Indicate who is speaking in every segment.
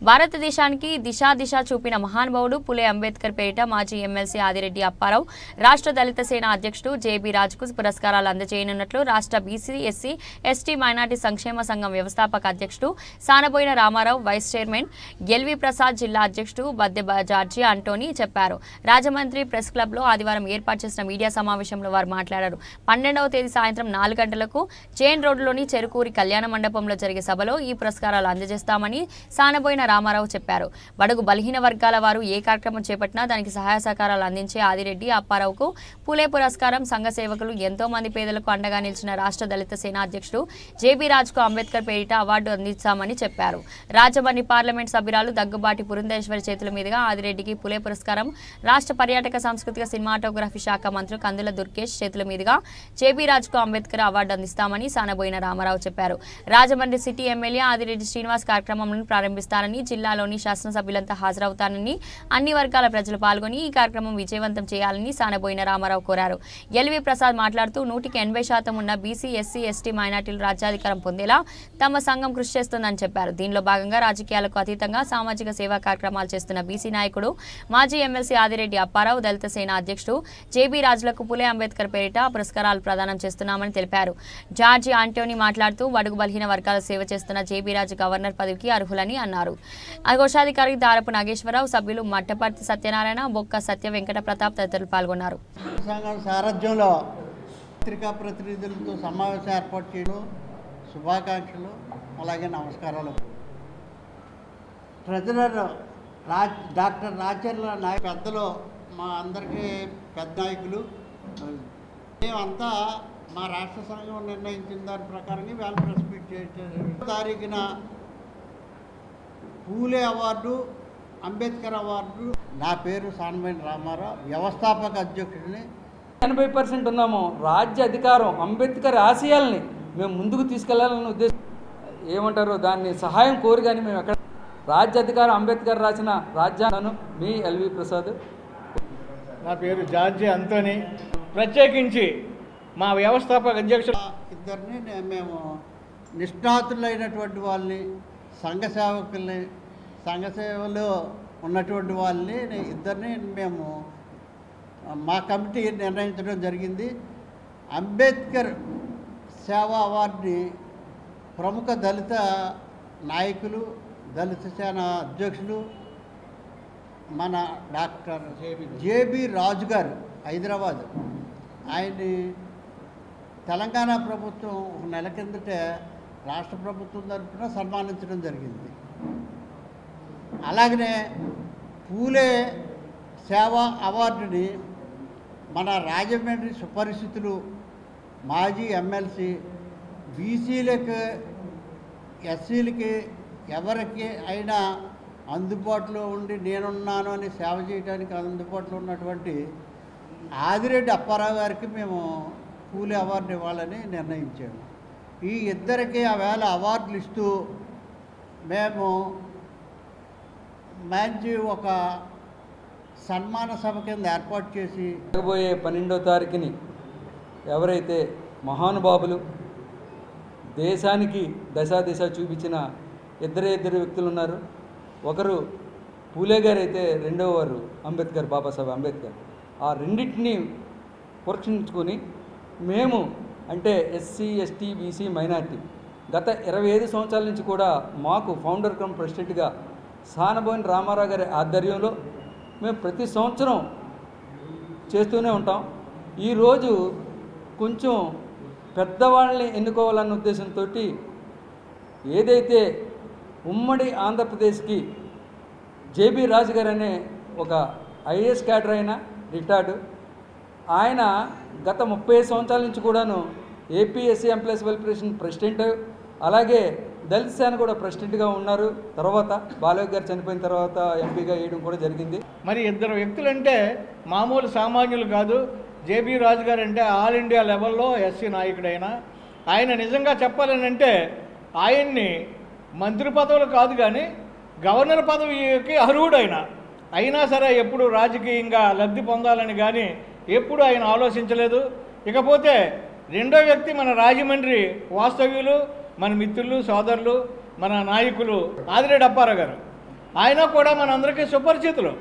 Speaker 1: భారతదేశానికి దిశా దిశ చూపిన మహానుభావుడు పులే అంబేద్కర్ పేరిట మాజీ ఎమ్మెల్సీ ఆదిరెడ్డి అప్పారావు రాష్ట్ర దళిత సేన అధ్యక్షుడు జేబీ రాజుకు పురస్కారాలు అందజేయనున్నట్లు రాష్ట్ర బీసీ ఎస్సీ ఎస్టీ మైనార్టీ సంక్షేమ సంఘం వ్యవస్థాపక అధ్యక్షుడు Sanaboina Ramarao vice chairman L V Prasad జిల్లా అధ్యక్షుడు బద్దె బ- జార్జి అంటోనీ చెప్పారు. రాజమండ్రి ప్రెస్ క్లబ్లో ఆదివారం ఏర్పాటు చేసిన మీడియా సమావేశంలో వారు మాట్లాడారు. పన్నెండవ తేదీ సాయంత్రం నాలుగు గంటలకు జైన్ రోడ్డులోని చెరుకూరి కళ్యాణ మండపంలో జరిగే సభలో ఈ పురస్కారాలు అందజేస్తామని సానబోయిన రామారావు చెప్పారు. బడుగు బలహీన వర్గాల వారు ఏ కార్యక్రమం చేపట్టినా దానికి సహాయ సహకారాలు అందించే ఆదిరెడ్డి అప్పారావుకు పూలే పురస్కారం సంఘ సేవకులు ఎంతో మంది పేదలకు అండగా నిలిచిన రాష్ట్ర దళిత సేనా అధ్యక్షుడు జేబీ రాజ్కు అంబేద్కర్ పేరిట అవార్డు అందిస్తామని చెప్పారు. రాజమండ్రి పార్లమెంట్ సభ్యురాలు దగ్గుబాటి పురంధేశ్వరి చేతుల మీదుగా ఆదిరెడ్డికి పులే పురస్కారం రాష్ట్ర పర్యాటక సాంస్కృతిక సినిమాటోగ్రఫీ శాఖ మంత్రి కందుల దుర్గేష్ చేతుల మీదుగా జేబీ రాజ్కు అంబేద్కర్ అవార్డు అందిస్తామని సానబోయిన రామారావు చెప్పారు. రాజమండ్రి సిటీ ఎమ్మెల్యే ఆదిరెడ్డి శ్రీనివాస్ కార్యక్రమంను ప్రారంభిస్తారని జిల్లాలోని శాసనసభ్యులంతా హాజరవుతానని అన్ని వర్గాల ప్రజలు పాల్గొని ఈ కార్యక్రమం విజయవంతం చేయాలని సానబోయిన రామారావు కోరారు. ఎల్వి ప్రసాద్ మాట్లాడుతూ నూటికి ఎనభై శాతం ఉన్న బీసీ ఎస్సీ ఎస్టీ మైనార్టీలు రాజ్యాధికారం పొందేలా తమ సంఘం కృషి చేస్తుందని చెప్పారు. దీనిలో భాగంగా రాజకీయాలకు అతీతంగా సామాజిక సేవా కార్యక్రమాలు చేస్తున్న బీసీ నాయకుడు మాజీ ఎమ్మెల్సీ ఆదిరెడ్డి అప్పారావు దళిత సేన అధ్యక్షుడు జేబీ రాజులకు పులే అంబేద్కర్ పేరిట పురస్కారాలు ప్రదానం చేస్తున్నామని తెలిపారు. జార్జి ఆంటోనీ మాట్లాడుతూ బడుగు బలహీన వర్గాల సేవ చేస్తున్న జేబీ రాజు గవర్నర్ పదవికి అర్హులని అన్నారు. కోశాధికారి దారపు నాగేశ్వరరావు సభ్యులు మట్టపర్తి సత్యనారాయణ బొక్క సత్య వెంకట ప్రతాప్ తదితరులు పాల్గొన్నారు.
Speaker 2: సారథ్యంలో పత్రికా ప్రతినిధులతో సమావేశం ఏర్పాటు చేయడం శుభాకాంక్షలు అలాగే నమస్కారాలు. ట్రెజరర్ రాజ్ డాక్టర్ రాచర్ల నాయకు పెద్దలు మా అందరికీ పెద్ద నాయకులు. మేమంతా మా రాష్ట్ర సంఘం నిర్ణయించిన దాని ప్రకారంగా వేల ప్రెస్ మీట్ చేసే తారీఖున పూలే అవార్డు అంబేద్కర్ అవార్డు. నా పేరు సానమైన రామారావు వ్యవస్థాపక అధ్యక్షుడిని.
Speaker 3: ఎనభై పర్సెంట్ ఉన్నాము రాజ్య అధికారం అంబేద్కర్ ఆశయాల్ని మేము ముందుకు తీసుకెళ్ళాలన్న ఉద్దేశం. ఏమంటారు దాన్ని సహాయం కోరి కానీ మేము ఎక్కడ రాజ్య అధికారం అంబేద్కర్ రాసిన రాజ్యాంగాను మీ ఎల్వి ప్రసాద్.
Speaker 4: నా పేరు జార్జి అంతోని. ప్రత్యేకించి మా వ్యవస్థాపక అధ్యక్షుడు
Speaker 2: ఇద్దరిని మేము నిష్ణాతులైనటువంటి వాళ్ళని సంఘ సేవకుల్ని సంఘ సేవలో ఉన్నటువంటి వాళ్ళని ఇద్దరిని మేము మా కమిటీ నిర్ణయించడం జరిగింది. అంబేద్కర్ సేవా అవార్డుని ప్రముఖ దళిత నాయకులు దళిత సేన అధ్యక్షులు మన డాక్టర్ జేబి రాజు గారు హైదరాబాద్. ఆయన్ని తెలంగాణ ప్రభుత్వం ఒక నెల కిందటే రాష్ట్ర ప్రభుత్వం తరఫున సన్మానించడం జరిగింది. అలాగనే పూలే సేవా అవార్డుని మన రాజమండ్రి సుపరిస్థితులు మాజీ ఎమ్మెల్సీ బీసీలకు ఎస్సీలకి ఎవరికి అయినా అందుబాటులో ఉండి నేనున్నాను అని సేవ చేయడానికి అందుబాటులో ఉన్నటువంటి ఆదిరెడ్డి అప్పారావు గారికి మేము పూలే అవార్డు ఇవ్వాలని నిర్ణయించాము. ఈ ఇద్దరికి ఆ వేళ అవార్డులు ఇస్తూ మేము మంచి ఒక సన్మాన సభ కింద ఏర్పాటు చేసి
Speaker 3: జరగబోయే పన్నెండో తారీఖుని ఎవరైతే మహానుభావులు దేశానికి దశా దిశ చూపించిన ఇద్దరే ఇద్దరు వ్యక్తులు ఉన్నారు. ఒకరు పూలే గారు అయితే రెండవ వారు అంబేద్కర్ బాబాసాహెబ్ అంబేద్కర్. ఆ రెండింటిని పురక్షించుకొని మేము అంటే ఎస్సీ ఎస్టీ బీసీ మైనార్టీ గత ఇరవై ఐదు సంవత్సరాల నుంచి కూడా మాకు ఫౌండర్ కమ్ ప్రెసిడెంట్గా సానబోయిన రామారావు గారి ఆధ్వర్యంలో మేము ప్రతి సంవత్సరం చేస్తూనే ఉంటాం. ఈరోజు కొంచెం పెద్దవాళ్ళని ఎన్నుకోవాలన్న ఉద్దేశంతో ఏదైతే ఉమ్మడి ఆంధ్రప్రదేశ్కి జేబీ రాజు గారు అనే ఒక ఐఏఎస్ క్యాడర్ అయిన రిటైర్డ్ ఆయన గత ముప్పై సంవత్సరాల నుంచి కూడాను ఏపీఎస్సీ ఎంప్లాయీస్ వెల్ఫేషన్ ప్రెసిడెంట్ అలాగే దళిత సేన కూడా ప్రెసిడెంట్గా ఉన్నారు. తర్వాత బాలయ్య గారు చనిపోయిన తర్వాత ఎంపీగా వేయడం కూడా జరిగింది.
Speaker 4: మరి ఇద్దరు వ్యక్తులంటే మామూలు సామాన్యులు కాదు. జేబీ రాజు గారు అంటే ఆల్ ఇండియా లెవెల్లో ఎస్సీ నాయకుడైన. ఆయన నిజంగా చెప్పాలని అంటే ఆయన్ని మంత్రి పదవులు కాదు కానీ గవర్నర్ పదవికి అర్హుడైన. అయినా సరే ఎప్పుడు రాజకీయంగా లబ్ధి పొందాలని కానీ ఎప్పుడు ఆయన ఆలోచించలేదు. ఇకపోతే రెండో వ్యక్తి మన రాజమండ్రి వాస్తవ్యులు మన మిత్రులు సోదరులు మన నాయకులు ఆదిరెడ్డి అప్పారావు గారు. ఆయన కూడా మనందరికీ సుపరిచితులు.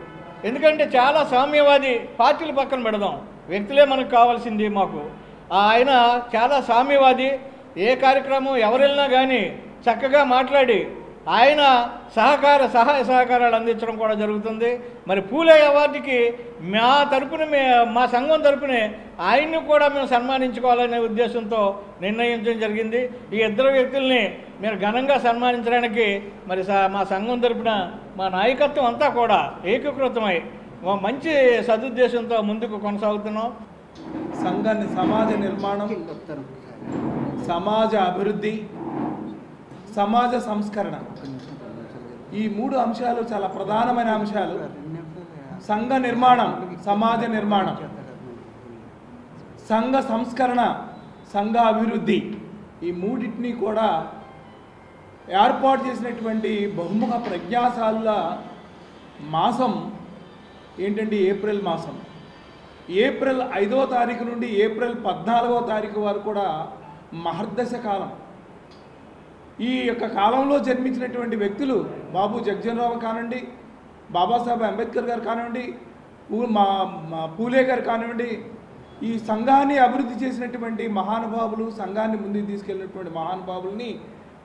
Speaker 4: ఎందుకంటే చాలా సామ్యవాది పార్టీలు పక్కన పెడదాం. వ్యక్తులే మనకు కావాల్సింది మాకు. ఆయన చాలా సామ్యవాది. ఏ కార్యక్రమం ఎవరెళ్ళినా కానీ చక్కగా మాట్లాడి ఆయన సహకార సహాయ సహకారాలు అందించడం కూడా జరుగుతుంది. మరి పూలే అవార్డుకి మా తరపున మే మా సంఘం తరపునే ఆయన్ని కూడా మేము సన్మానించుకోవాలనే ఉద్దేశంతో నిర్ణయించడం జరిగింది. ఈ ఇద్దరు వ్యక్తుల్ని మీరు ఘనంగా సన్మానించడానికి మరి స- మా సంఘం తరపున మా నాయకత్వం అంతా కూడా ఏకీకృతమై మంచి సదుద్దేశంతో ముందుకు కొనసాగుతున్నాం.
Speaker 5: సంఘాన్ని సమాజ నిర్మాణం సమాజ అభివృద్ధి సమాజ సంస్కరణ. ఈ మూడు అంశాలు చాలా ప్రధానమైన అంశాలు. సంఘ నిర్మాణం సమాజ నిర్మాణం. సంఘ సంస్కరణ సంఘ అభివృద్ధి. ఈ మూడింటిని కూడా ఏర్పాటు చేసినటువంటి బహుముఖ ప్రజ్ఞాశాల మాసం ఏంటంటే ఏప్రిల్ మాసం. ఏప్రిల్ ఐదవ తారీఖు నుండి ఏప్రిల్ పద్నాలుగో తారీఖు వరకు కూడా మహర్దశ కాలం. ఈ యొక్క కాలంలో జన్మించినటువంటి వ్యక్తులు బాబు జగ్జనరావు కానివ్వండి బాబాసాహెబ్ అంబేద్కర్ గారు కానివ్వండి మా మా పూలే గారు కానివ్వండి ఈ సంఘాన్ని అభివృద్ధి చేసినటువంటి మహానుభావులు సంఘాన్ని ముందుకు తీసుకెళ్ళినటువంటి మహానుభావుల్ని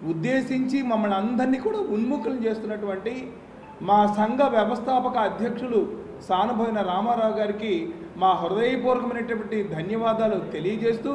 Speaker 5: ఉద్దేశించి మమ్మల్ని అందరినీ కూడా ఉన్ముఖులు చేస్తున్నటువంటి మా సంఘ వ్యవస్థాపక అధ్యక్షులు సానుభోయిన రామారావు గారికి మా హృదయపూర్వకమైనటువంటి ధన్యవాదాలు తెలియజేస్తూ